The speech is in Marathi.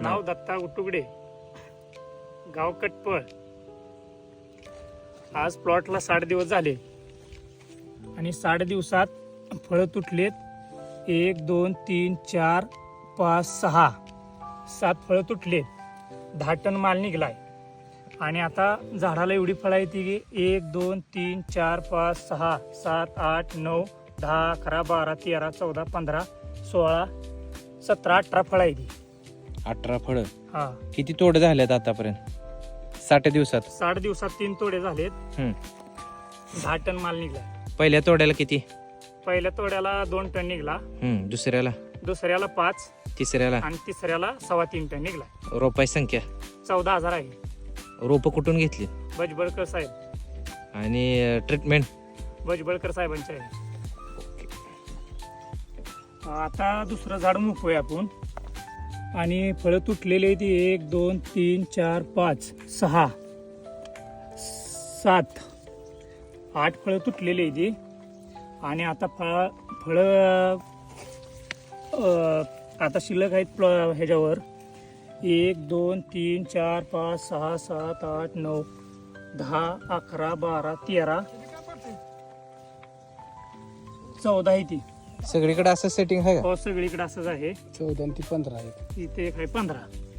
नाव दत्ता उटुगडे. गाव कटपळ. आज प्लॉटला साठ दिवस झाले. आणि साठ दिवसात फळं तुटलेत. एक दोन तीन चार पाच सहा. सात फळं तुटलेत. दहा टन माल निघलाय. आणि आता झाडाला एवढी फळं आहे ती की एक दोन तीन चार पाच सहा सात आठ नऊ दहा अकरा बारा तेरा चौदा पंधरा सोळा सतरा अठरा फळं आहे ती अठरा फळं. हा. किती तोड झाल्यात आतापर्यंत? साठ दिवसात. साठ दिवसात तीन तोडे झालेत. हम्म. दहा टन माल निघला. पहिल्या तोड्याला किती? पहिल्या तोड्याला दोन टन निघला. हम्म, दुसऱ्याला? दुसऱ्याला पाच. तिसऱ्याला? आणि तिसऱ्याला सव्वा तीन टन निघला. रोपाची संख्या? चौदा हजार आहे. रोप कुठून घेतली? बजबळकर साहेब. आणि ट्रीटमेंट बजबळकर साहेबांचे आहे. आता दुसरं झाड मुकूया आपण. आणि फळं तुटलेले ती एक दोन तीन चार पाच सहा सात. आठ फळं तुटलेली आहे ती. आणि आता फळ फळं आता शिल्लक आहेत प्ल- ह्याच्यावर. एक दोन तीन चार पाच सहा सात आठ नऊ दहा अकरा बारा तेरा चौदा आहे ती. सगळीकडे असं सेटिंग आहे का? हो सगळीकडे असंच आहे. चौदा आणि ती पंधरा इथे एक आहे पंधरा.